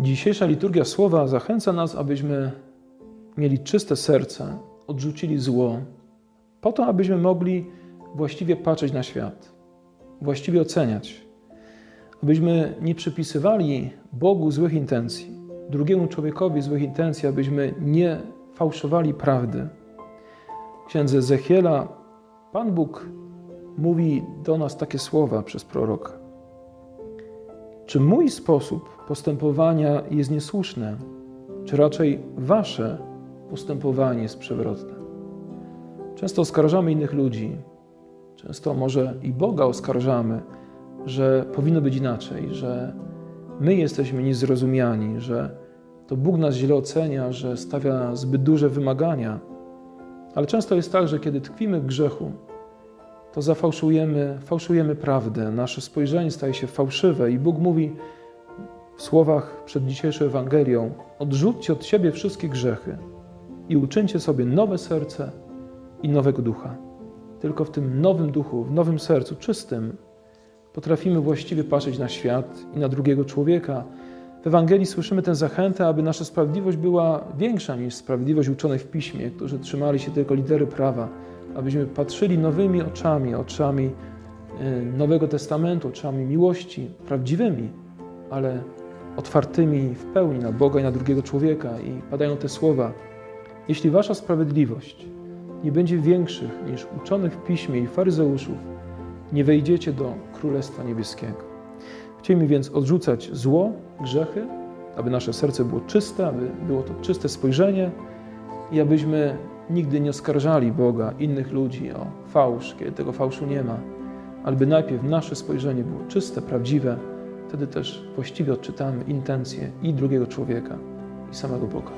Dzisiejsza liturgia słowa zachęca nas, abyśmy mieli czyste serce, odrzucili zło, po to, abyśmy mogli właściwie patrzeć na świat, właściwie oceniać, abyśmy nie przypisywali Bogu złych intencji, drugiemu człowiekowi złych intencji, abyśmy nie fałszowali prawdy. Księdze Ezechiela Pan Bóg mówi do nas takie słowa przez proroka. Czy mój sposób postępowania jest niesłuszny, czy raczej wasze postępowanie jest przewrotne? Często oskarżamy innych ludzi, często może i Boga oskarżamy, że powinno być inaczej, że my jesteśmy niezrozumiani, że to Bóg nas źle ocenia, że stawia zbyt duże wymagania. Ale często jest tak, że kiedy tkwimy w grzechu, to zafałszujemy, fałszujemy prawdę, nasze spojrzenie staje się fałszywe i Bóg mówi w słowach przed dzisiejszą Ewangelią: odrzućcie od siebie wszystkie grzechy i uczyńcie sobie nowe serce i nowego ducha. Tylko w tym nowym duchu, w nowym sercu, czystym, potrafimy właściwie patrzeć na świat i na drugiego człowieka. W Ewangelii słyszymy tę zachętę, aby nasza sprawiedliwość była większa niż sprawiedliwość uczonych w piśmie, którzy trzymali się tylko litery prawa, abyśmy patrzyli nowymi oczami, oczami y, Nowego Testamentu, oczami miłości, prawdziwymi, ale otwartymi w pełni na Boga i na drugiego człowieka. I padają te słowa: Jeśli wasza sprawiedliwość nie będzie większych niż uczonych w piśmie i faryzeuszów, nie wejdziecie do Królestwa Niebieskiego. Chcielibyśmy więc odrzucać zło, grzechy, aby nasze serce było czyste, aby było to czyste spojrzenie i abyśmy nigdy nie oskarżali Boga, innych ludzi o fałsz, kiedy tego fałszu nie ma, ale by najpierw nasze spojrzenie było czyste, prawdziwe, wtedy też właściwie odczytamy intencje i drugiego człowieka, i samego Boga.